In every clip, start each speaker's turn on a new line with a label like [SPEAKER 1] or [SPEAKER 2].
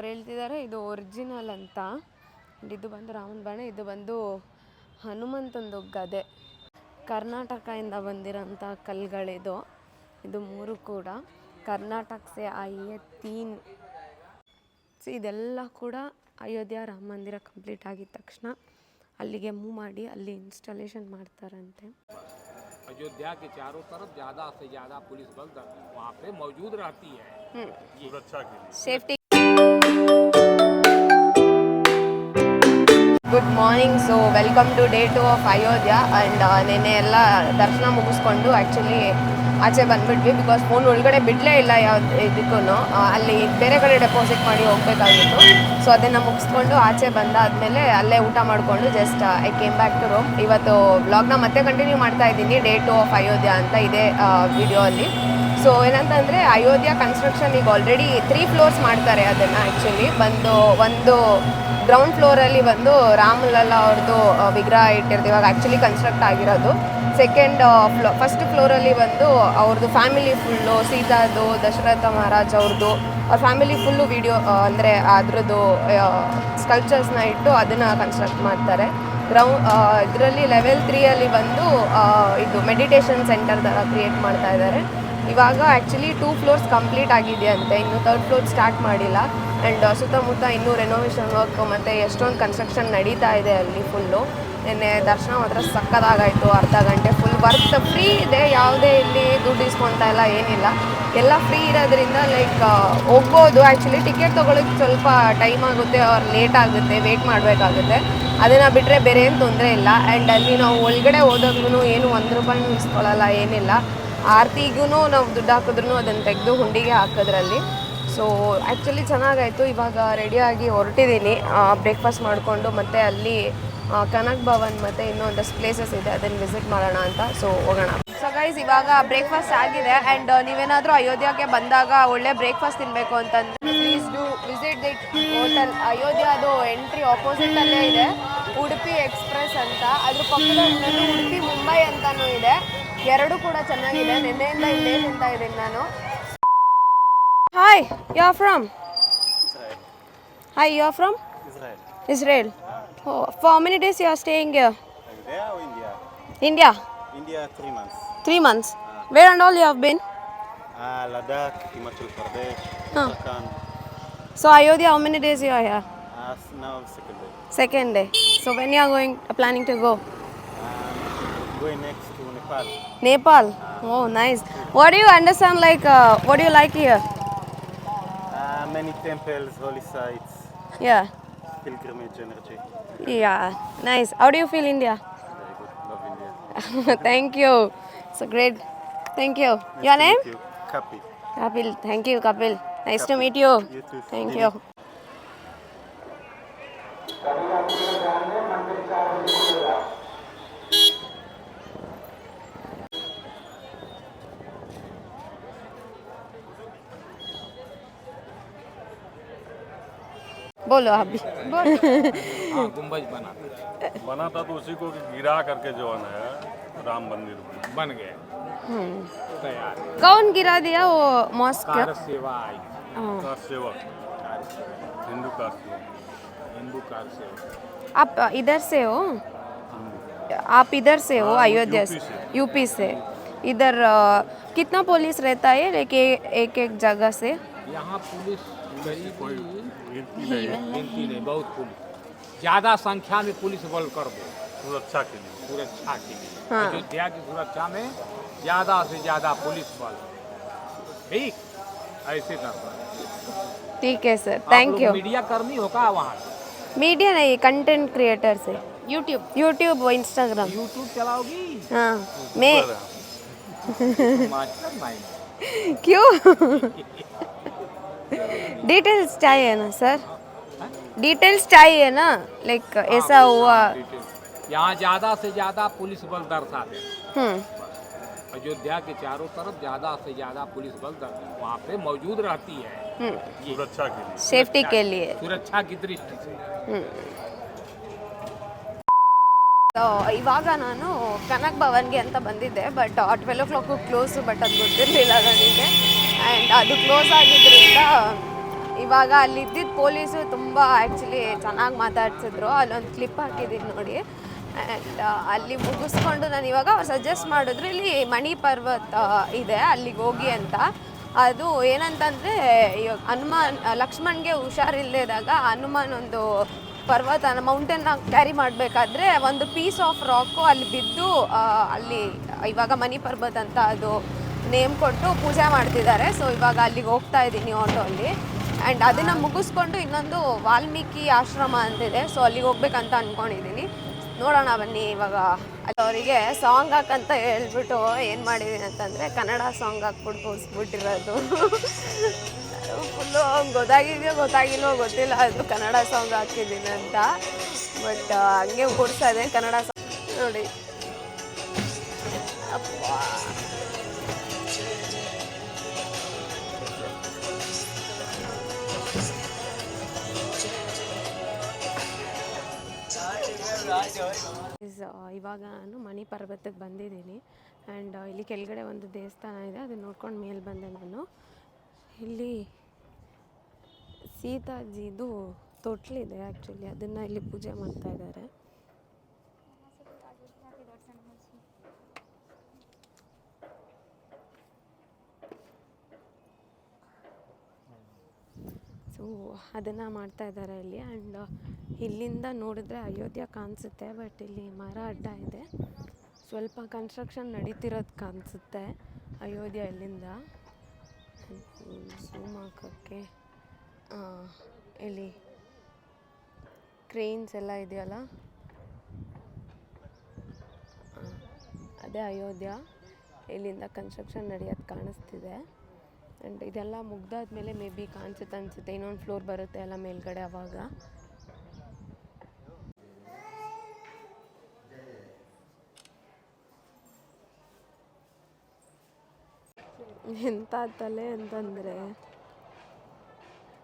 [SPEAKER 1] ಅವ್ರು ಹೇಳ್ತಿದ್ದಾರೆ ಇದು ಒರಿಜಿನಲ್ ಅಂತ And ಇದು ಬಂದು ರಾಮನ ಬಾಣ ಇದು ಬಂದು ಹನುಮಂತಂದು ಗದೆ ಕರ್ನಾಟಕದಿಂದ ಬಂದಿರೋಂಥ ಕಲ್ಗಳಿದು ಇದು ಮೂರು ಕೂಡ ಕರ್ನಾಟಕ ಸೆ ಆಯಿಯೇ ತೀನ್ ಸೊ ಇದೆಲ್ಲ ಕೂಡ ಅಯೋಧ್ಯ ರಾಮ ಮಂದಿರ ಕಂಪ್ಲೀಟ್ ಆಗಿದ ತಕ್ಷಣ ಅಲ್ಲಿಗೆ ಮೂವ್ ಮಾಡಿ ಅಲ್ಲಿ ಇನ್ಸ್ಟಾಲೇಷನ್ ಮಾಡ್ತಾರಂತೆ
[SPEAKER 2] अयोध्या के चारों तरफ ज्यादा से ज्यादा पुलिस बल द- वहाँ पे मौजूद रहती है
[SPEAKER 3] सुरक्षा के लिए
[SPEAKER 1] safety morning so welcome to day two of Ayodhya and ನೆನ್ನೆ ಎಲ್ಲ ದರ್ಶನ ಮುಗಿಸ್ಕೊಂಡು ಆ್ಯಕ್ಚುಲಿ ಆಚೆ ಬಂದುಬಿಟ್ವಿ ಬಿಕಾಸ್ ಫೋನ್ ಒಳಗಡೆ ಬಿಡಲೇ ಇಲ್ಲ ಯಾವ್ದು ಇದಕ್ಕೂ ಅಲ್ಲಿ ಬೇರೆ ಕಡೆ ಡೆಪಾಸಿಟ್ ಮಾಡಿ ಹೋಗ್ಬೇಕಾಗಿತ್ತು ಸೊ ಅದನ್ನು ಮುಗಿಸ್ಕೊಂಡು ಆಚೆ ಬಂದಾದಮೇಲೆ ಅಲ್ಲೇ ಊಟ ಮಾಡಿಕೊಂಡು just I came back to room ಇವತ್ತು ವ್ಲಾಗ್ನ ಮತ್ತೆ ಕಂಟಿನ್ಯೂ ಮಾಡ್ತಾ ಇದ್ದೀನಿ. ಡೇ ಟು ಆಫ್ ಅಯೋಧ್ಯ ಅಂತ ಇದೆ ವಿಡಿಯೋ ಅಲ್ಲಿ. ಸೊ ಏನಂತಂದರೆ ಅಯೋಧ್ಯ ಕನ್ಸ್ಟ್ರಕ್ಷನ್ ಈಗ ಆಲ್ರೆಡಿ ತ್ರೀ ಫ್ಲೋರ್ಸ್ ಮಾಡ್ತಾರೆ ಅದನ್ನು ಆ್ಯಕ್ಚುಲಿ ಬಂದು ಒಂದು ಗ್ರೌಂಡ್ ಫ್ಲೋರಲ್ಲಿ ಬಂದು ರಾಮಲಲ್ಲ ಅವ್ರದ್ದು ವಿಗ್ರಹ ಇಟ್ಟಿರ್ತೀವಿ. ಇವಾಗ ಆ್ಯಕ್ಚುಲಿ ಕನ್ಸ್ಟ್ರಕ್ಟ್ ಆಗಿರೋದು. ಸೆಕೆಂಡ್ ಫ್ಲೋ ಫಸ್ಟ್ ಫ್ಲೋರಲ್ಲಿ ಬಂದು ಅವ್ರದ್ದು ಫ್ಯಾಮಿಲಿ ಫುಲ್ಲು ಸೀತಾದು, ದಶರಥ ಮಹಾರಾಜ್ ಅವ್ರದ್ದು ಅವ್ರ ಫ್ಯಾಮಿಲಿ ಫುಲ್ಲು ವಿಡಿಯೋ ಅಂದರೆ ಅದ್ರದ್ದು ಸ್ಕಲ್ಚರ್ಸ್ನ ಇಟ್ಟು ಅದನ್ನು ಕನ್ಸ್ಟ್ರಕ್ಟ್ ಮಾಡ್ತಾರೆ. ಗ್ರೌಂಡ್ ಇದರಲ್ಲಿ ಲೆವೆಲ್ ತ್ರೀಯಲ್ಲಿ ಬಂದು ಇದು ಮೆಡಿಟೇಷನ್ ಸೆಂಟರ್ ಥರ ಕ್ರಿಯೇಟ್ ಮಾಡ್ತಾ ಇದ್ದಾರೆ ಇವಾಗ ಆ್ಯಕ್ಚುಲಿ ಟೂ ಫ್ಲೋರ್ಸ್ ಕಂಪ್ಲೀಟ್ ಆಗಿದೆಯಂತೆ. ಇನ್ನು ತರ್ಡ್ ಫ್ಲೋರ್ ಸ್ಟಾರ್ಟ್ ಮಾಡಿಲ್ಲ. ಆ್ಯಂಡ್ ಸುತ್ತಮುತ್ತ ಇನ್ನೂ ರೆನೋವೇಷನ್ ವರ್ಕ್ ಮತ್ತು ಎಷ್ಟೊಂದು ಕನ್ಸ್ಟ್ರಕ್ಷನ್ ನಡೀತಾ ಇದೆ ಅಲ್ಲಿ ಫುಲ್ಲು ನಿನ್ನೆ ದರ್ಶನ ಮಾತ್ರ ಸಕ್ಕದಾಗಾಯಿತು. ಅರ್ಧ ಗಂಟೆ ಫುಲ್ ವರ್ಕ್ ಫ್ರೀ ಇದೆ. ಯಾವುದೇ ಇಲ್ಲಿ ದುಡ್ಡು ಇಸ್ಕೊತಾ ಇಲ್ಲ, ಏನಿಲ್ಲ. ಎಲ್ಲ ಫ್ರೀ ಇರೋದ್ರಿಂದ ಲೈಕ್ ಹೋಗ್ಬೋದು. ಆ್ಯಕ್ಚುಲಿ ಟಿಕೆಟ್ ತೊಗೊಳಕ್ಕೆ ಸ್ವಲ್ಪ ಟೈಮ್ ಆಗುತ್ತೆ ಅವ್ರು ಲೇಟ್ ಆಗುತ್ತೆ. ವೆಯ್ಟ್ ಮಾಡಬೇಕಾಗುತ್ತೆ. ಅದನ್ನು ಬಿಟ್ಟರೆ ಬೇರೆ ಏನು ತೊಂದರೆ ಇಲ್ಲ. ಆ್ಯಂಡ್ ಅಲ್ಲಿ ನಾವು ಒಳಗಡೆ ಹೋದಾಗ್ಲೂ ಏನು ಒಂದು ರೂಪಾಯಿನೂ ಇಸ್ಕೊಳ್ಳಲ್ಲ ಏನಿಲ್ಲ. ಆರತಿಗೂ ನಾವು ದುಡ್ಡು ಹಾಕಿದ್ರು ಅದನ್ನು ತೆಗೆದು ಹುಂಡಿಗೆ ಹಾಕೋದ್ರಲ್ಲಿ. So actually ಚೆನ್ನಾಗಾಯಿತು. ಇವಾಗ ರೆಡಿಯಾಗಿ ಹೊರಟಿದ್ದೀನಿ ಬ್ರೇಕ್ಫಾಸ್ಟ್ ಮಾಡಿಕೊಂಡು ಮತ್ತೆ ಅಲ್ಲಿ ಕನಕ್ ಭವನ್ ಮತ್ತು ಇನ್ನೊಂದಷ್ಟು ಪ್ಲೇಸಸ್ ಇದೆ. ಅದನ್ನು ವಿಸಿಟ್ ಮಾಡೋಣ ಅಂತ. ಸೊ ಹೋಗೋಣ. ಸೊ ಗೈಸ್ ಇವಾಗ ಬ್ರೇಕ್ಫಾಸ್ಟ್ ಆಗಿದೆ. ಆ್ಯಂಡ್ ನೀವೇನಾದರೂ ಅಯೋಧ್ಯೆಗೆ ಬಂದಾಗ ಒಳ್ಳೆ ಬ್ರೇಕ್ಫಾಸ್ಟ್ ತಿನ್ನಬೇಕು ಅಂತಂದರೆ please do visit this hotel ಅಯೋಧ್ಯದು entry ಆಪೋಸಿಟಲ್ಲೇ ಇದೆ. ಉಡುಪಿ ಎಕ್ಸ್ಪ್ರೆಸ್ ಅಂತ. ಅದ್ರ ಪಕ್ಕದಲ್ಲಿ ಉಡುಪಿ ಮುಂಬೈ ಅಂತಲೂ ಇದೆ. ಎರಡು ಕೂಡ ಚೆನ್ನಾಗಿದೆ ನಿನ್ನೆಯಿಂದ ಇಲ್ಲೇ ತಿಂತಾ ಇದ್ದೀನಿ ನಾನು hi you are from hi you are from
[SPEAKER 3] Israel.
[SPEAKER 1] Israel. Oh, for how many days you are staying here?
[SPEAKER 3] There or India?
[SPEAKER 1] India.
[SPEAKER 3] India three months.
[SPEAKER 1] Three months. Where and all you have been?
[SPEAKER 3] Uh, Ladakh, Himachal Pradesh,
[SPEAKER 1] Huh.
[SPEAKER 3] Uttarakhand.
[SPEAKER 1] So Ayodhya, how many days you are here?
[SPEAKER 3] Uh, s- now second day.
[SPEAKER 1] Second day. So when you are going, planning to go?
[SPEAKER 3] Nepal.
[SPEAKER 1] Nepal. Oh, nice. What do you understand? Like, uh, what do you like here?
[SPEAKER 3] Uh, many temples, holy sites,
[SPEAKER 1] Yeah.
[SPEAKER 3] pilgrimage energy.
[SPEAKER 1] Yeah. Nice. How do you feel India?
[SPEAKER 3] Very good. Love India.
[SPEAKER 1] Thank you. So great. Thank you. Your name?
[SPEAKER 3] You. Kapi.
[SPEAKER 1] Kapil. Thank you, Kapil. Nice to meet you.
[SPEAKER 3] You too.
[SPEAKER 1] Thank you. बोलो अभी
[SPEAKER 2] हाँ गुम्बज बना।
[SPEAKER 4] बना था तो उसी को गिरा करके जो है राम मंदिर
[SPEAKER 2] बन गए तैयार।
[SPEAKER 1] कौन गिरा दिया वो मॉस्क
[SPEAKER 2] कार सेवा आई।
[SPEAKER 4] का सेवक हिंदू का सेवक
[SPEAKER 2] हिंदू कार
[SPEAKER 1] आप इधर से हो? आप इधर से हो
[SPEAKER 4] हाँ,
[SPEAKER 1] अयोध्या
[SPEAKER 4] यूपी
[SPEAKER 1] से। यूपी से। इधर कितना पुलिस रहता है लेकिन एक एक जगह से?
[SPEAKER 2] यहाँ पुलिस करीब
[SPEAKER 4] गिनती नहीं है।
[SPEAKER 2] गिनती नहीं। बहुत पुलिस। ज़्यादा संख्या में पुलिस बल कर दो
[SPEAKER 4] सुरक्षा के लिए
[SPEAKER 2] सुरक्षा के लिए।
[SPEAKER 1] हाँ।
[SPEAKER 2] अयोध्या की सुरक्षा में ज़्यादा से ज़्यादा पुलिस बल। ठीक ऐसे करता है
[SPEAKER 1] ठीक है सर। थैंक यू
[SPEAKER 2] मीडिया कर्मी होगा वहाँ?
[SPEAKER 1] मीडिया नहीं कंटेंट क्रिएटर से। यूट्यूब यूट्यूब इंस्टाग्राम
[SPEAKER 2] यूट्यूब चलाओगी?
[SPEAKER 1] हाँ मैं क्यों? डिटेल्स चाहिए ना सर डिटेल्स चाहिए ना लाइक ऐसा हुआ
[SPEAKER 2] यहाँ ज्यादा से ज्यादा पुलिस बल दर्शाते हैं।
[SPEAKER 1] हम्म
[SPEAKER 2] अयोध्या के चारों तरफ ज्यादा से ज्यादा पुलिस बल दर- वहाँ पे मौजूद रहती है
[SPEAKER 1] हम्म
[SPEAKER 4] सुरक्षा के लिए
[SPEAKER 1] सेफ्टी के लिए
[SPEAKER 2] सुरक्षा की दृष्टि से
[SPEAKER 1] ಸೊ ಇವಾಗ ನಾನು ಕನಕ್ ಭವನ್ಗೆ ಅಂತ ಬಂದಿದ್ದೆ but twelve o'clock close but ಅದು ಗೊತ್ತಿರಲಿಲ್ಲ ನನಗೆ ಆ್ಯಂಡ್ ಅದು ಕ್ಲೋಸ್ ಆಗಿದ್ದರಿಂದ ಇವಾಗ ಅಲ್ಲಿ ಇದ್ದಿದ್ದ ಪೊಲೀಸು ತುಂಬ ಆ್ಯಕ್ಚುಲಿ ಚೆನ್ನಾಗಿ ಮಾತಾಡ್ಸಿದ್ರು. ಅಲ್ಲೊಂದು ಕ್ಲಿಪ್ ಹಾಕಿದ್ದೀನಿ ನೋಡಿ. ಆ್ಯಂಡ್ ಅಲ್ಲಿ ಮುಗಿಸ್ಕೊಂಡು ನಾನು ಇವಾಗ ಸಜೆಸ್ಟ್ ಮಾಡಿದ್ರು ಇಲ್ಲಿ ಮಣಿ ಪರ್ವತ ಇದೆ. ಅಲ್ಲಿಗೆ ಹೋಗಿ ಅಂತ. ಅದು ಏನಂತಂದರೆ, ಇವಾಗ ಹನುಮಾನ್ ಲಕ್ಷ್ಮಣ್ಗೆ ಹುಷಾರಿಲ್ಲದಾಗ ಹನುಮಾನ್ ಒಂದು ಪರ್ವತನ ಮೌಂಟೇನ್ನ ಕ್ಯಾರಿ ಮಾಡಬೇಕಾದ್ರೆ ಒಂದು ಪೀಸ್ ಆಫ್ ರಾಕು ಅಲ್ಲಿ ಬಿದ್ದು ಅಲ್ಲಿ ಇವಾಗ ಮಣಿ ಪರ್ವತ ಅಂತ ಅದು ನೇಮ್ ಕೊಟ್ಟು ಪೂಜೆ ಮಾಡ್ತಿದ್ದಾರೆ. ಸೊ ಇವಾಗ ಅಲ್ಲಿಗೆ ಹೋಗ್ತಾ ಇದ್ದೀನಿ ಆಟೋಲ್ಲಿ ಆ್ಯಂಡ್ ಅದನ್ನು ಮುಗಿಸ್ಕೊಂಡು ಇನ್ನೊಂದು ವಾಲ್ಮೀಕಿ ಆಶ್ರಮ ಅಂತಿದೆ. ಸೊ ಅಲ್ಲಿಗೆ ಹೋಗ್ಬೇಕಂತ ಅಂದ್ಕೊಂಡಿದ್ದೀನಿ ನೋಡೋಣ ಬನ್ನಿ ಇವಾಗ ಅವರಿಗೆ ಸಾಂಗ್ ಹಾಕಂತ ಹೇಳ್ಬಿಟ್ಟು ಏನು ಮಾಡಿದ್ದೀನಿ ಅಂತಂದರೆ ಕನ್ನಡ ಸಾಂಗ್ ಹಾಕ್ಬಿಟ್ಟು ಕೂರಿಸ್ಬಿಟ್ಟಿರೋದು. ಫುಲ್ಲು ಗೊತ್ತಾಗಿದೆಯೋ ಗೊತ್ತಾಗಿಲ್ವೋ ಗೊತ್ತಿಲ್ಲ. ಅದು ಕನ್ನಡ ಸಾಂಗ್ ಹಾಕಿದ್ದೀನಿ ಅಂತ. ಬಟ್ ಹಂಗೆ ಕೂರಿಸ್ತಾ ಇದೆ ಕನ್ನಡ ಸಾಂಗ್ ನೋಡಿ. ಇವಾಗ ನಾನು ಮಣಿ ಪರ್ವತಕ್ಕೆ ಬಂದಿದ್ದೀನಿ. ಆ್ಯಂಡ್ ಇಲ್ಲಿ ಕೆಳಗಡೆ ಒಂದು ದೇವಸ್ಥಾನ ಇದೆ, ಅದನ್ನು ನೋಡ್ಕೊಂಡು ಮೇಲೆ ಬಂದೆ ನಾನು. ಇಲ್ಲಿ ಸೀತಾಜಿದು ತೊಟ್ಲಿದೆ ಆ್ಯಕ್ಚುಲಿ ಅದನ್ನು ಇಲ್ಲಿ ಪೂಜೆ ಮಾಡ್ತಾ ಇದ್ದಾರೆ. ಸೊ ಅದನ್ನು ಮಾಡ್ತಾ ಇದ್ದಾರೆ ಇಲ್ಲಿ ಆ್ಯಂಡ್ ಇಲ್ಲಿಂದ ನೋಡಿದ್ರೆ ಅಯೋಧ್ಯ ಕಾಣಿಸುತ್ತೆ ಬಟ್ ಇಲ್ಲಿ ಮರ ಅಡ್ಡ ಇದೆ. ಸ್ವಲ್ಪ ಕನ್ಸ್ಟ್ರಕ್ಷನ್ ನಡೀತಿರೋದು ಕಾಣಿಸುತ್ತೆ ಅಯೋಧ್ಯ ಇಲ್ಲಿಂದ ಝೂಮ್ ಹಾಕೋಕ್ಕೆ ಇಲ್ಲಿ ಕ್ರೇನ್ಸ್ ಎಲ್ಲ ಇದೆಯಲ್ಲ? ಅದೇ ಅಯೋಧ್ಯ. ಇಲ್ಲಿಂದ ಕನ್ಸ್ಟ್ರಕ್ಷನ್ ನಡೆಯೋದು ಕಾಣಿಸ್ತಿದೆ. ಆ್ಯಂಡ್ ಇದೆಲ್ಲ ಮುಗ್ದಾದ್ಮೇಲೆ ಮೇ ಬಿ ಕಾಣಿಸುತ್ತೆ ಅನಿಸುತ್ತೆ. ಇನ್ನೊಂದು ಫ್ಲೋರ್ ಬರುತ್ತೆ ಎಲ್ಲ ಮೇಲ್ಗಡೆ ಅವಾಗ. ಎಂಥ ತಲೆ ಅಂತಂದರೆ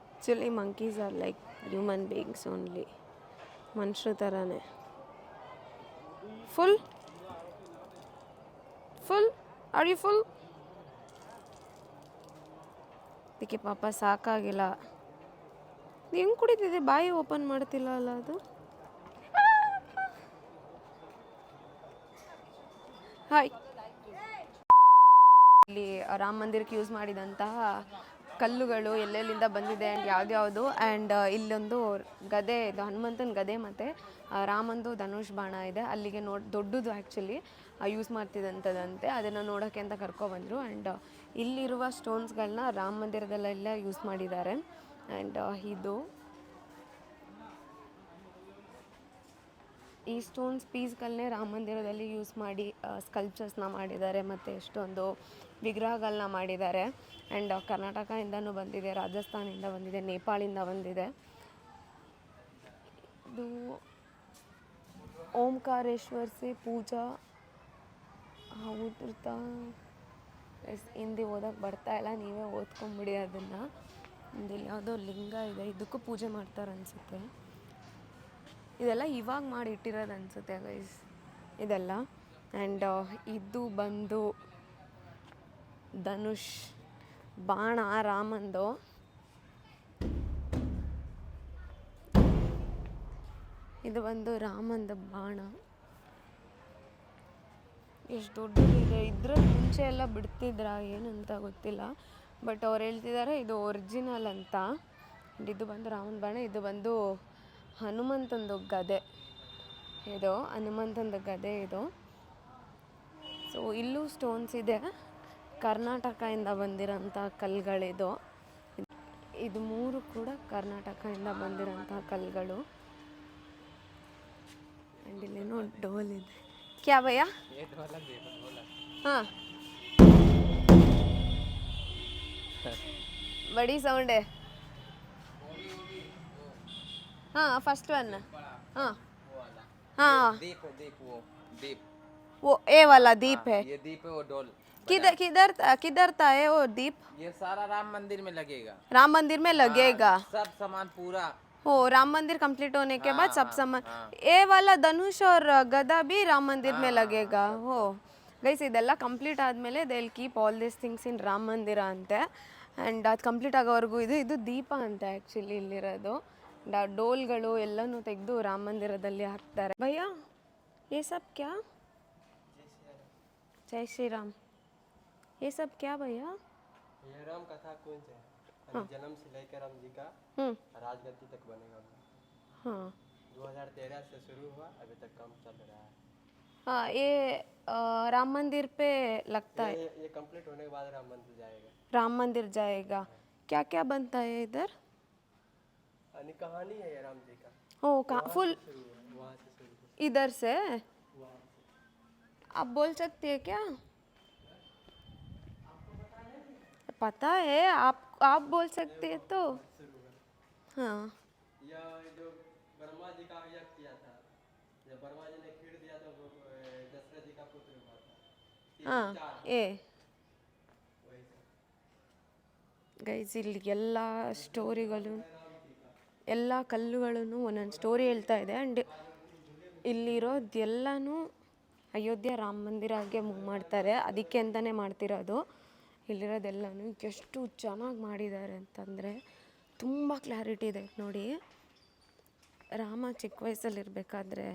[SPEAKER 1] actually monkeys are like human beings only ಮನುಷ್ಯರ ಥರನೇ full full are you full ಅದಕ್ಕೆ ಪಾಪ ಸಾಕಾಗಿಲ್ಲ. ಹೆಂಗೆ ಕುಡಿತಿದೆ ಬಾಯಿ ಓಪನ್ ಮಾಡ್ತಿಲ್ಲ ಅಲ್ಲ ಅದು? ಹಾಯ್. ಇಲ್ಲಿ ರಾಮ ಮಂದಿರಕ್ಕೆ ಯೂಸ್ ಮಾಡಿದಂತಹ ಕಲ್ಲುಗಳು ಎಲ್ಲೆಲ್ಲಿಂದ ಬಂದಿದೆ ಆ್ಯಂಡ್ ಯಾವ್ದ್ಯಾವುದು ಆ್ಯಂಡ್ ಇಲ್ಲೊಂದು ಗದೆ ಇದು, ಹನುಮಂತನ ಗದೆ ಮತ್ತು ರಾಮಂದು ಧನುಷ್ ಬಾಣ ಇದೆ. ಅಲ್ಲಿಗೆ ನೋಡಿ, ದೊಡ್ಡದು ಆ್ಯಕ್ಚುಲಿ ಯೂಸ್ ಮಾಡ್ತಿದ್ದಂಥದ್ದಂತೆ ಅದನ್ನು ನೋಡೋಕ್ಕೆ ಅಂತ ಕರ್ಕೊಬಂದರು ಆ್ಯಂಡ್ ಇಲ್ಲಿರುವ ಸ್ಟೋನ್ಸ್ಗಳನ್ನ ರಾಮ ಮಂದಿರದಲ್ಲೆಲ್ಲ ಯೂಸ್ ಮಾಡಿದ್ದಾರೆ. ಆ್ಯಂಡ್ ಇದು. ಈ ಸ್ಟೋನ್ಸ್ ಪೀಸ್ಗಳನ್ನೇ ರಾಮ ಮಂದಿರದಲ್ಲಿ ಯೂಸ್ ಮಾಡಿ ಸ್ಕಲ್ಪ್ಚರ್ಸ್ನ ಮಾಡಿದ್ದಾರೆ ಮತ್ತು ಎಷ್ಟೊಂದು ವಿಗ್ರಹಗಳನ್ನ ಮಾಡಿದ್ದಾರೆ. ಆ್ಯಂಡ್ ಕರ್ನಾಟಕದಿಂದನೂ ಬಂದಿದೆ ರಾಜಸ್ಥಾನಿಂದ ಬಂದಿದೆ, ನೇಪಾಳಿಂದ ಬಂದಿದೆ. ಇದು ಓಂಕಾರೇಶ್ವರ್ ಸೇ ಪೂಜಾ ಹೌದ್ರತ ಎಸ್ ಹಿಂದಿ ಓದೋಕ್ಕೆ ಬರ್ತಾ ಇಲ್ಲ, ನೀವೇ ಓದ್ಕೊಂಬಿಡಿ ಅದನ್ನು. ಇಲ್ಲಿ ಯಾವುದೋ ಲಿಂಗ ಇದೆ, ಇದಕ್ಕೂ ಪೂಜೆ ಮಾಡ್ತಾರೆ ಅನಿಸುತ್ತೆ. ಇದೆಲ್ಲ ಇವಾಗ ಮಾಡಿ ಇಟ್ಟಿರೋದು ಅನಿಸುತ್ತೆ ಗೈಸ್ ಇದೆಲ್ಲ. ಆ್ಯಂಡ್ ಇದು ಬಂದು ಧನುಷ್, ಬಾಣ, ರಾಮಂದು. ಇದು ಬಂದು ರಾಮಂದು ಬಾಣ. ಎಷ್ಟು ದೊಡ್ಡದಿದೆ ಇದ್ರ ಮುಂಚೆ ಎಲ್ಲ ಬಿಡ್ತಿದ್ರ ಏನಂತ ಗೊತ್ತಿಲ್ಲ. ಬಟ್ ಅವ್ರು ಹೇಳ್ತಿದ್ದಾರೆ ಇದು ಒರಿಜಿನಲ್ ಅಂತ. ಆ್ಯಂಡ್ ಇದು ಬಂದು ರಾಮನ ಬಾಣ, ಇದು ಬಂದು ಹನುಮಂತಂದು ಗದೆ. ಇದು ಹನುಮಂತಂದು ಗದೆ ಇದು. ಸೊ ಇಲ್ಲೂ ಸ್ಟೋನ್ಸ್ ಇದೆ. ಕರ್ನಾಟಕದಿಂದ ಬಂದಿರೋಂಥ ಕಲ್ಗಳಿದು. ಇದು ಮೂರು ಕೂಡ ಕರ್ನಾಟಕದಿಂದ ಬಂದಿರೋಂಥ ಕಲ್ಗಳು. ಆ್ಯಂಡ್ ಇಲ್ಲೇನೋ ಡೋಲ್ ಇದೆ. क्या भैया? हाँ। बड़ी साउंड है। हाँ फ़र्स्ट वन हाँ। हाँ।
[SPEAKER 5] वो
[SPEAKER 1] ए वाला दीप हाँ, है
[SPEAKER 5] ये दीप है वो डोल।
[SPEAKER 1] किधर किधर था किधर था ये वो दीप?
[SPEAKER 5] ये सारा राम मंदिर में लगेगा।
[SPEAKER 1] राम मंदिर में लगेगा।
[SPEAKER 5] हाँ, सब सामान पूरा।
[SPEAKER 1] ओ राम मंदिर कंप्लीट होने के बाद सब सामान ये वाला धनुष और गदा भी राम मंदिर में लगेगा हो ಗೈಸ್ ಇದೆಲ್ಲ ಕಂಪ್ಲೀಟ್ ಆದಮೇಲೆ they will keep all this things in Rama Mandir ಅಂತೆ ಆ್ಯಂಡ್ ಅದು ಕಂಪ್ಲೀಟ್ ಆಗೋವರೆಗೂ ಇದು ಇದು ದೀಪ ಅಂತ ಆ್ಯಕ್ಚುಲಿ ಇಲ್ಲಿರೋದು And ಆ ಡೋಲ್ಗಳು ಎಲ್ಲನೂ ತೆಗೆದು ರಾಮ ಮಂದಿರದಲ್ಲಿ ಹಾಕ್ತಾರೆ ಭಯ್ಯ ये सब क्या जय श्री राम ये सब क्या भैया
[SPEAKER 6] ये राम कथा कुंज है। जन्म से लेकर राम जी का
[SPEAKER 1] हम्म।
[SPEAKER 6] राजगद्दी तक बनेगा
[SPEAKER 1] हाँ।
[SPEAKER 6] 2013 से शुरू हुआ अभी तक काम चल रहा है।
[SPEAKER 1] हाँ ये अ, राम मंदिर पे लगता है।
[SPEAKER 6] ये, ये कंप्लीट होने के बाद राम मंदिर जाएगा।
[SPEAKER 1] राम मंदिर जाएगा। क्या क्या बनता है इधर?
[SPEAKER 6] कहानी है ये राम जी का।
[SPEAKER 1] ओ कहाँ फुल
[SPEAKER 6] है
[SPEAKER 1] इधर से। आप बोल सकते हैं क्या? पता है आप आप बोल सकते हैं तो हाँ
[SPEAKER 6] यह जो ब्रह्मा जी का यज्ञ किया था जब ब्रह्मा जी ने खीर दिया तो वो, अ, दशरथ जी का पुत्र हुआ था तीन,
[SPEAKER 1] ಹಾಂ
[SPEAKER 6] चार
[SPEAKER 1] ಏ
[SPEAKER 6] वही सब
[SPEAKER 1] ಗೈಸ್ ಇಲ್ಲಿ ಎಲ್ಲ ಸ್ಟೋರಿಗಳು ಎಲ್ಲ ಕಲ್ಲುಗಳನ್ನು ಒಂದೊಂದು ಸ್ಟೋರಿ ಹೇಳ್ತಾ ಇದೆ ಆ್ಯಂಡ್ ಇಲ್ಲಿರೋದು ಎಲ್ಲನೂ ಅಯೋಧ್ಯೆ ರಾಮ ಮಂದಿರಗೆ ಮೂವ್ ಮಾಡ್ತಾರೆ ಅದಕ್ಕೆ ಅಂತಲೇ ಮಾಡ್ತಿರೋದು ಇಲ್ಲಿರೋದೆಲ್ಲನೂ ಎಷ್ಟು ಚೆನ್ನಾಗಿ ಮಾಡಿದ್ದಾರೆ ಅಂತಂದರೆ ತುಂಬ ಕ್ಲಾರಿಟಿ ಇದೆ. ನೋಡಿ, ರಾಮ ಚಿಕ್ಕ ವಯಸ್ಸಲ್ಲಿರಬೇಕಾದ್ರೆ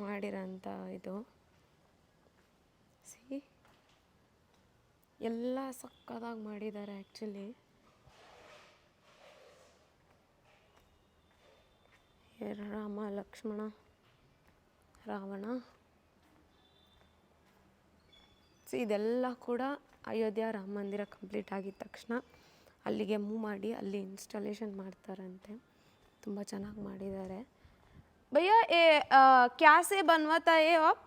[SPEAKER 1] ಮಾಡಿರೋಂಥ ಇದು. ಸಿ, ಎಲ್ಲ ಸಕ್ಕದಾಗಿ ಮಾಡಿದ್ದಾರೆ ಆ್ಯಕ್ಚುಲಿ ರಾಮ, ಲಕ್ಷ್ಮಣ, ರಾವಣ. ಸೊ, ಇದೆಲ್ಲ ಕೂಡ ಅಯೋಧ್ಯ ರಾಮ ಮಂದಿರ ಕಂಪ್ಲೀಟ್ ಆಗಿದ ತಕ್ಷಣ ಅಲ್ಲಿಗೆ ಮೂವ್ ಮಾಡಿ ಅಲ್ಲಿ ಇನ್ಸ್ಟಾಲೇಷನ್ ಮಾಡ್ತಾರಂತೆ ತುಂಬ ಚೆನ್ನಾಗಿ ಮಾಡಿದ್ದಾರೆ ಭಯ್ಯ ಏ ಕ್ಯಾ ಸೆ ಬನ್ವತಾ ಏ ಆಪ್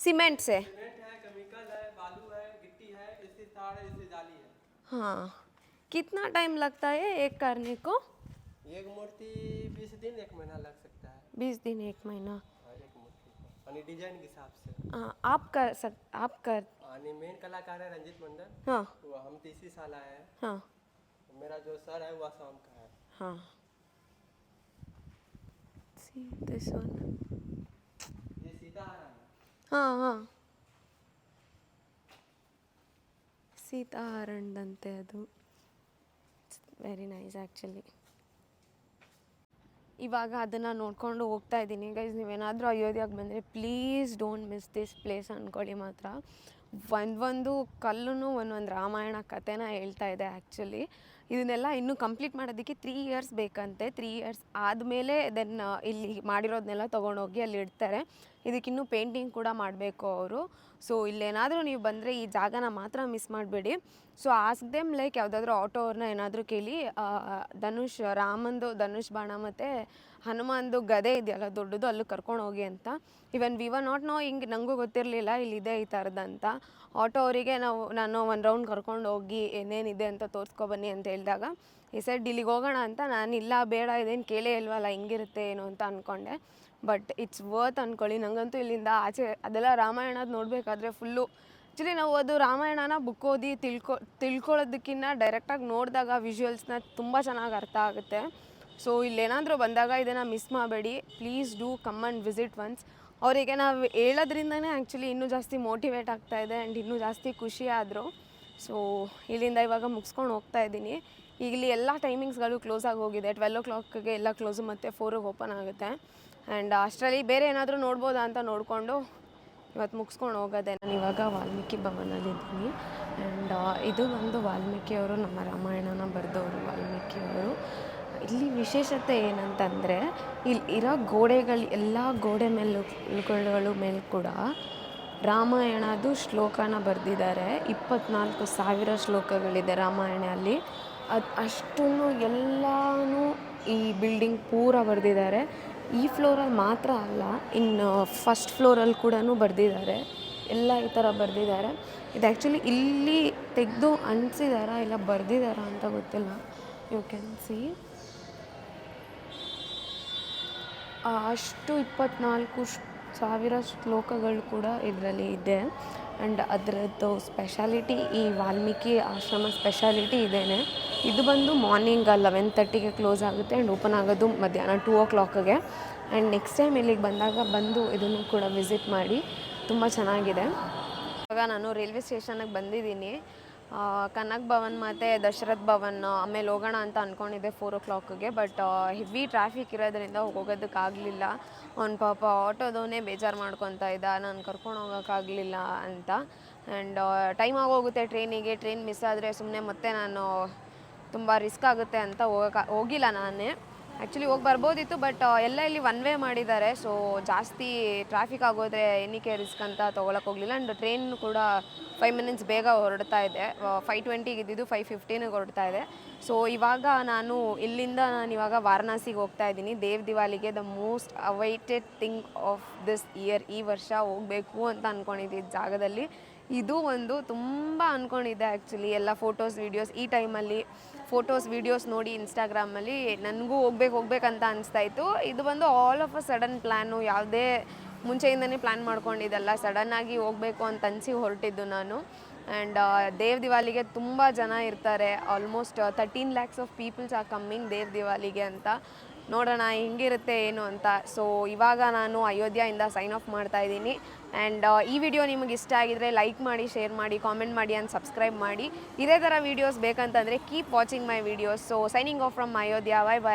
[SPEAKER 1] ಸಿಮೆಂಟ್ ಸೆ
[SPEAKER 6] सीमेंट है केमिकल है बालू है गिट्टी है इससे तार है इससे जाली है
[SPEAKER 1] हाँ कितना टाइम लगता है एक करने को
[SPEAKER 6] एक मूर्ति बीस दिन एक महीना लग सकता है
[SPEAKER 1] बीस दिन एक महीना
[SPEAKER 6] हाँ, एक मूर्ति को। यानी डिजाइन के हिसाब से
[SPEAKER 1] हाँ आप कर सक आप कर
[SPEAKER 6] यानी मेन कलाकार है रंजित मंडल
[SPEAKER 1] हाँ
[SPEAKER 6] वो हम तो इसी साल आए हैं
[SPEAKER 1] हाँ
[SPEAKER 6] मेरा जो सर है वह शाम का है
[SPEAKER 1] हाँ See this one.
[SPEAKER 6] ये सीधा आ रहा है
[SPEAKER 1] ಹಾಂ ಹಾಂ ಸೀತಾಹರಣದಂತೆ ಅದು ವೆರಿ ನೈಸ್ ಆ್ಯಕ್ಚುಲಿ ಇವಾಗ ಅದನ್ನು ನೋಡ್ಕೊಂಡು ಹೋಗ್ತಾ ಇದ್ದೀನಿ ಗೈಸ್ ನೀವೇನಾದರೂ ಅಯೋಧ್ಯೆಗೆ ಬಂದರೆ please don't miss this place ಅಂದ್ಕೊಳ್ಳಿ ಮಾತ್ರ ಒಂದೊಂದು ಕಲ್ಲೂ ಒಂದೊಂದು ರಾಮಾಯಣ ಕಥೆನ ಹೇಳ್ತಾ ಇದೆ ಆ್ಯಕ್ಚುಲಿ ಇದನ್ನೆಲ್ಲ ಇನ್ನೂ ಕಂಪ್ಲೀಟ್ ಮಾಡೋದಕ್ಕೆ ತ್ರೀ ಇಯರ್ಸ್ ಬೇಕಂತೆ. ತ್ರೀ ಇಯರ್ಸ್ ಆದಮೇಲೆ ದೆನ್ ಇಲ್ಲಿ ಮಾಡಿರೋದನ್ನೆಲ್ಲ ತೊಗೊಂಡೋಗಿ ಅಲ್ಲಿ ಇಡ್ತಾರೆ. ಇದಕ್ಕಿನ್ನೂ ಪೇಂಟಿಂಗ್ ಕೂಡ ಮಾಡಬೇಕು ಅವರು. ಸೊ ಇಲ್ಲೇನಾದರೂ ನೀವು ಬಂದರೆ ಈ ಜಾಗನ ಮಾತ್ರ ಮಿಸ್ ಮಾಡಬೇಡಿ. ಸೊ ಆಸ್ಕ್ ದೆಮ್ ಲೈಕ್ ಯಾವುದಾದ್ರೂ ಆಟೋ ಅವ್ರನ್ನ ಏನಾದರೂ ಕೇಳಿ ಧನುಷ್, ರಾಮಂದು ಧನುಷ್ ಬಾಣ ಮತ್ತು ಹನುಮಾನ್ದು ಗದೆ ಇದೆಯಲ್ಲ, ದೊಡ್ಡದು ಅಲ್ಲಿ ಕರ್ಕೊಂಡು ಹೋಗಿ ಅಂತ. Even we were not know ಹಿಂಗೆ ನನಗೂ ಗೊತ್ತಿರಲಿಲ್ಲ ಇಲ್ಲಿದೆ ಈ ಥರದಂತ ಆಟೋ ಅವರಿಗೆ ನಾವು, ನಾನು ಒಂದು ರೌಂಡ್ ಕರ್ಕೊಂಡು ಹೋಗಿ ಏನೇನಿದೆ ಅಂತ ತೋರಿಸ್ಕೊಬನ್ನಿ ಅಂತ ಹೇಳಿದಾಗ ಈ ಸೈಡ್ ಇಲ್ಲಿಗೆ ಹೋಗೋಣ ಅಂತ, ನಾನು ಇಲ್ಲ, ಬೇಡ, ಇದೇನು ಕೇಳೇ ಇಲ್ವಲ್ಲ, ಹಿಂಗಿರುತ್ತೆ ಏನು ಅಂತ ಅಂದ್ಕೊಂಡೆ ಬಟ್ ಇಟ್ಸ್ ವರ್ತ್ ಅಂದ್ಕೊಳ್ಳಿ ನನಗಂತೂ ಇಲ್ಲಿಂದ ಆಚೆ, ಅದೆಲ್ಲ ರಾಮಾಯಣದ ನೋಡಬೇಕಾದ್ರೆ ಫುಲ್ಲು ಆ್ಯಕ್ಚುಲಿ ನಾವು ಅದು ರಾಮಾಯಣನ ಬುಕ್ ಓದಿ ತಿಳ್ಕೊ ತಿಳ್ಕೊಳ್ಳೋದಕ್ಕಿಂತ ಡೈರೆಕ್ಟಾಗಿ ನೋಡಿದಾಗ ವಿಜುವಲ್ಸ್ನ ತುಂಬ ಚೆನ್ನಾಗಿ ಅರ್ಥ ಆಗುತ್ತೆ. ಸೊ ಇಲ್ಲೇನಾದರೂ ಬಂದಾಗ ಇದನ್ನು ಮಿಸ್ ಮಾಡಬೇಡಿ. Please do come and visit once ಅವರಿಗೆ ನಾವು ಹೇಳೋದ್ರಿಂದನೇ ಆ್ಯಕ್ಚುಲಿ ಇನ್ನೂ ಜಾಸ್ತಿ ಮೋಟಿವೇಟ್ ಆಗ್ತಾ ಇದೆ ಆ್ಯಂಡ್ ಇನ್ನೂ ಜಾಸ್ತಿ ಖುಷಿ ಆದರು. ಸೊ ಇಲ್ಲಿಂದ ಇವಾಗ ಮುಗಿಸ್ಕೊಂಡು ಹೋಗ್ತಾ ಇದ್ದೀನಿ. ಈಗ ಇಲ್ಲಿ ಎಲ್ಲ ಟೈಮಿಂಗ್ಸ್ಗಳು ಕ್ಲೋಸ್ ಆಗಿ ಹೋಗಿದೆ. ಟ್ವೆಲ್ ಓ ಕ್ಲಾಕ್ಗೆ ಎಲ್ಲ ಕ್ಲೋಸು ಮತ್ತು ಫೋರಿಗೆ ಓಪನ್ ಆಗುತ್ತೆ. ಆ್ಯಂಡ್ ಅಷ್ಟರಲ್ಲಿ ಬೇರೆ ಏನಾದರೂ ನೋಡ್ಬೋದಾ ಅಂತ ನೋಡಿಕೊಂಡು ಇವತ್ತು ಮುಗಿಸ್ಕೊಂಡು ಹೋಗೋದೆ. ನಾನು ಇವಾಗ ವಾಲ್ಮೀಕಿ ಭವನಲ್ಲಿದ್ದೀನಿ ಆ್ಯಂಡ್ ಇದು ಒಂದು ವಾಲ್ಮೀಕಿಯವರು ನಮ್ಮ ರಾಮಾಯಣನ ಬರೆದವರು ವಾಲ್ಮೀಕಿಯವರು. ಇಲ್ಲಿ ವಿಶೇಷತೆ ಏನಂತಂದರೆ ಇಲ್ಲಿ ಇರೋ ಗೋಡೆಗಳು, ಎಲ್ಲ ಗೋಡೆ ಮೇಲುಗಳು ಮೇಲೆ ಕೂಡ ರಾಮಾಯಣದು ಶ್ಲೋಕನ ಬರೆದಿದ್ದಾರೆ ಇಪ್ಪತ್ನಾಲ್ಕು ಸಾವಿರ ಶ್ಲೋಕಗಳಿದೆ ರಾಮಾಯಣ ಅಲ್ಲಿ. ಅದು ಅಷ್ಟನ್ನು ಎಲ್ಲನೂ ಈ ಬಿಲ್ಡಿಂಗ್ ಪೂರ ಬರೆದಿದ್ದಾರೆ ಈ ಫ್ಲೋರಲ್ಲಿ ಮಾತ್ರ ಅಲ್ಲ ಇನ್ನು ಫಸ್ಟ್ ಫ್ಲೋರಲ್ಲಿ ಕೂಡ ಬರೆದಿದ್ದಾರೆ ಎಲ್ಲ ಈ ಥರ ಬರೆದಿದ್ದಾರೆ ಇದು ಆ್ಯಕ್ಚುಲಿ ಇಲ್ಲಿ ತೆಗೆದು ಅಂಟಿಸಿದಾರಾ ಇಲ್ಲ ಬರೆದಿದ್ದಾರಾ ಅಂತ ಗೊತ್ತಿಲ್ಲ. You can see. ಅಷ್ಟು ಇಪ್ಪತ್ನಾಲ್ಕು ಸಾವಿರ ಶ್ಲೋಕಗಳು ಕೂಡ ಇದರಲ್ಲಿ ಇದೆ. ಆ್ಯಂಡ್ ಅದರದ್ದು ಸ್ಪೆಷಾಲಿಟಿ ಈ ವಾಲ್ಮೀಕಿ ಆಶ್ರಮ ಸ್ಪೆಷಾಲಿಟಿ ಇದೇನೆ. ಇದು ಬಂದು ಮಾರ್ನಿಂಗ್ ಲೆವೆನ್ ತರ್ಟಿಗೆ ಕ್ಲೋಸ್ ಆಗುತ್ತೆ ಆ್ಯಂಡ್ ಓಪನ್ ಆಗೋದು ಮಧ್ಯಾಹ್ನ ಟೂ ಓ ಕ್ಲಾಕ್ಗೆ ಆ್ಯಂಡ್ ನೆಕ್ಸ್ಟ್ ಟೈಮ್ ಇಲ್ಲಿಗೆ ಬಂದಾಗ ಬಂದು ಇದನ್ನು ಕೂಡ ವಿಸಿಟ್ ಮಾಡಿ. ತುಂಬ ಚೆನ್ನಾಗಿದೆ. ಇವಾಗ ನಾನು ರೈಲ್ವೆ ಸ್ಟೇಷನಿಗೆ ಬಂದಿದ್ದೀನಿ. ಕನಕ್ ಭವನ್ ಮತ್ತು ದಶರಥ್ ಭವನ್, ಆಮೇಲೆ ಹೋಗೋಣ ಅಂತ ಅಂದ್ಕೊಂಡಿದ್ದೆ ಫೋರ್ ಓ ಕ್ಲಾಕ್ಗೆ ಬಟ್ ಹೆವಿ ಟ್ರಾಫಿಕ್ ಇರೋದ್ರಿಂದ ಹೋಗೋದಕ್ಕಾಗಲಿಲ್ಲ ಅವ್ನು ಪಾಪ ಆಟೋದವನೇ ಬೇಜಾರು ಮಾಡ್ಕೊತಾ ಇದ್ದ, ನಾನು ಕರ್ಕೊಂಡು ಹೋಗೋಕ್ಕಾಗಲಿಲ್ಲ ಅಂತ. ಆ್ಯಂಡ್ ಟೈಮ್ ಆಗೋಗುತ್ತೆ ಟ್ರೈನಿಗೆ ಟ್ರೈನ್ ಮಿಸ್ ಆದರೆ ಸುಮ್ಮನೆ ಮತ್ತೆ ನಾನು ತುಂಬ ರಿಸ್ಕ್ ಆಗುತ್ತೆ ಅಂತ ಹೋಗಕ್ಕೆ ಹೋಗಿಲ್ಲ ನಾನೇ. ಆ್ಯಕ್ಚುಲಿ ಹೋಗಿ ಬರ್ಬೋದಿತ್ತು ಬಟ್ ಎಲ್ಲ ಇಲ್ಲಿ ಒನ್ ವೇ ಮಾಡಿದ್ದಾರೆ ಸೊ ಜಾಸ್ತಿ ಟ್ರಾಫಿಕ್ ಆಗೋದ್ರೆ ಏನಕ್ಕೆ ರಿಸ್ಕ್ ಅಂತ ತೊಗೊಳಕ್ಕೆ ಹೋಗಲಿಲ್ಲ. ಆ್ಯಂಡ್ ಟ್ರೈನ್ ಕೂಡ ಫೈವ್ ಮಿನಿಟ್ಸ್ ಬೇಗ ಹೊರಡ್ತಾ ಇದೆ. ಫೈವ್ ಟ್ವೆಂಟಿಗೆ ಇದ್ದಿದ್ದು ಫೈವ್ ಫಿಫ್ಟೀನಿಗೆ ಹೊರಡ್ತಾ ಇದೆ. ಸೊ ಇವಾಗ ನಾನು ಇಲ್ಲಿಂದ ನಾನು ಇವಾಗ ವಾರಣಾಸಿಗೆ ಹೋಗ್ತಾ ಇದ್ದೀನಿ. Dev ದಿವಾಲಿಗೆ the most awaited thing of this year ಈ ವರ್ಷ ಹೋಗಬೇಕು ಅಂತ ಅಂದ್ಕೊಂಡಿದ್ದಿದ್ದು ಜಾಗದಲ್ಲಿ. ಇದು ಒಂದು ತುಂಬ ಅಂದ್ಕೊಂಡಿದ್ದೆ ಆ್ಯಕ್ಚುಲಿ ಎಲ್ಲ ಫೋಟೋಸ್ ವೀಡಿಯೋಸ್ ಈ ಟೈಮಲ್ಲಿ ಫೋಟೋಸ್ ವೀಡಿಯೋಸ್ ನೋಡಿ ಇನ್ಸ್ಟಾಗ್ರಾಮಲ್ಲಿ ನನಗೂ ಹೋಗ್ಬೇಕು, ಹೋಗ್ಬೇಕಂತ ಅನಿಸ್ತಾ ಇತ್ತು. ಇದು ಬಂದು all of a sudden plan ಯಾವುದೇ ಮುಂಚೆಯಿಂದನೇ ಪ್ಲ್ಯಾನ್ ಮಾಡ್ಕೊಂಡಿದ್ದಲ್ಲ ಸಡನ್ನಾಗಿ ಹೋಗಬೇಕು ಅಂತ ಅನಿಸಿ ಹೊರಟಿದ್ದು ನಾನು. ಆ್ಯಂಡ್ ದೇವ್ ದಿವಾಲಿಗೆ ತುಂಬ ಜನ ಇರ್ತಾರೆ. Almost thirteen lakhs of peoples are comming Dev ದಿವಾಲಿಗೆ ಅಂತ. ನೋಡೋಣ ಹೆಂಗಿರುತ್ತೆ ಏನು ಅಂತ. ಸೊ ಇವಾಗ ನಾನು ಅಯೋಧ್ಯೆಯಿಂದ ಸೈನ್ ಆಫ್ ಮಾಡ್ತಾ ಇದ್ದೀನಿ. ಆ್ಯಂಡ್ ಈ ವಿಡಿಯೋ ನಿಮಗೆ ಇಷ್ಟ ಆಗಿದ್ರೆ ಲೈಕ್ ಮಾಡಿ ಶೇರ್ ಮಾಡಿ ಕಾಮೆಂಟ್ ಮಾಡಿ ಆ್ಯಂಡ್ ಸಬ್ಸ್ಕ್ರೈಬ್ ಮಾಡಿ. ಇದೇ ಥರ videos ಬೇಕಂತಂದರೆ keep watching my videos so signing off from Ayodhya. Bye bye